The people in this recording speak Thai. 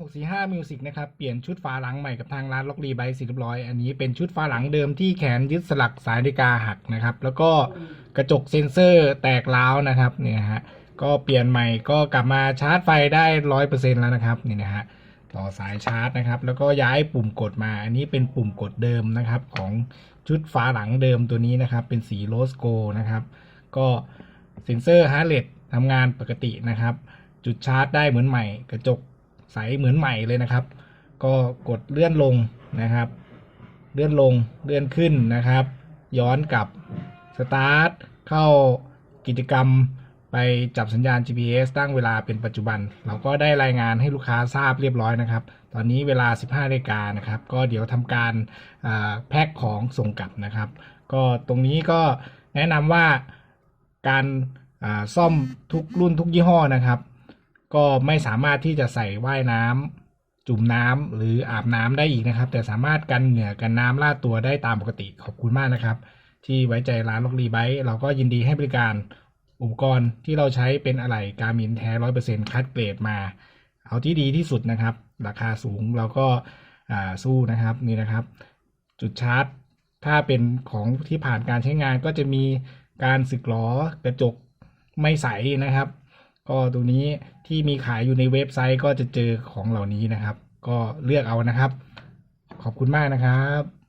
645 Music นะครับ เปลี่ยนชุดฝาหลังใหม่กับทางร้านล็อกรีไบสิเรียบร้อย อันนี้เป็นชุดฝาหลังเดิมที่แขนยึดสลักสายนาฬิกาหักนะครับ แล้วก็กระจกเซ็นเซอร์แตกร้าวนะครับเนี่ยฮะ ก็เปลี่ยนใหม่ก็กลับมาชาร์จไฟได้ร้อยเปอร์เซ็นแล้วนะครับนี่นะฮะ ต่อสายชาร์จนะครับ แล้วก็ย้ายปุ่มกดมา อันนี้เป็นปุ่มกดเดิมนะครับของชุดฝาหลังเดิมตัวนี้นะครับ เป็นสีโรสโกนะครับ ก็เซ็นเซอร์ฮาร์เรททำงานปกตินะครับ จุดชาร์จได้เหมือนใหม่ กระจก ใสเหมือนใหม่เลยนะครับ ก็กดเลื่อนลงนะครับ เลื่อนลงเลื่อนขึ้นนะครับ ย้อนกลับสตาร์ทเข้ากิจกรรมไปจับสัญญาณ GPS ตั้งเวลาเป็นปัจจุบัน เราก็ได้รายงานให้ลูกค้าทราบเรียบร้อยนะครับ ตอนนี้เวลา 15นาฬิกานะครับ ก็เดี๋ยวทำการาแพ็คของส่งกลับนะครับ ก็ตรงนี้ก็แนะนำว่าการาซ่อมทุกรุ่นทุกยี่ห้อนะครับ ก็ไม่สามารถที่จะใส่ว่ายน้ำจุ่มน้ำหรืออาบน้ำได้อีกนะครับ แต่สามารถกันเหงื่อกันน้ำลาดตัวได้ตามปกติขอบคุณมากนะครับ ที่ไว้ใจร้านล็อกรีไบต์เราก็ยินดีให้บริการอุปกรณ์ที่เราใช้เป็นอะไหล่การมินแท้ร้อยเปอร์เซ็นคัดเกรดมา เอาที่ดีที่สุดนะครับ ราคาสูงเราก็สู้นะครับนี่นะครับ จุดชาร์จ ถ้าเป็นของที่ผ่านการใช้งานก็จะมีการสึกหรอกระจกไม่ใสนะครับ ก็ตัวนี้ที่มีขายอยู่ในเว็บไซต์ก็จะเจอของเหล่านี้นะครับ ก็เลือกเอานะครับ ขอบคุณมากนะครับ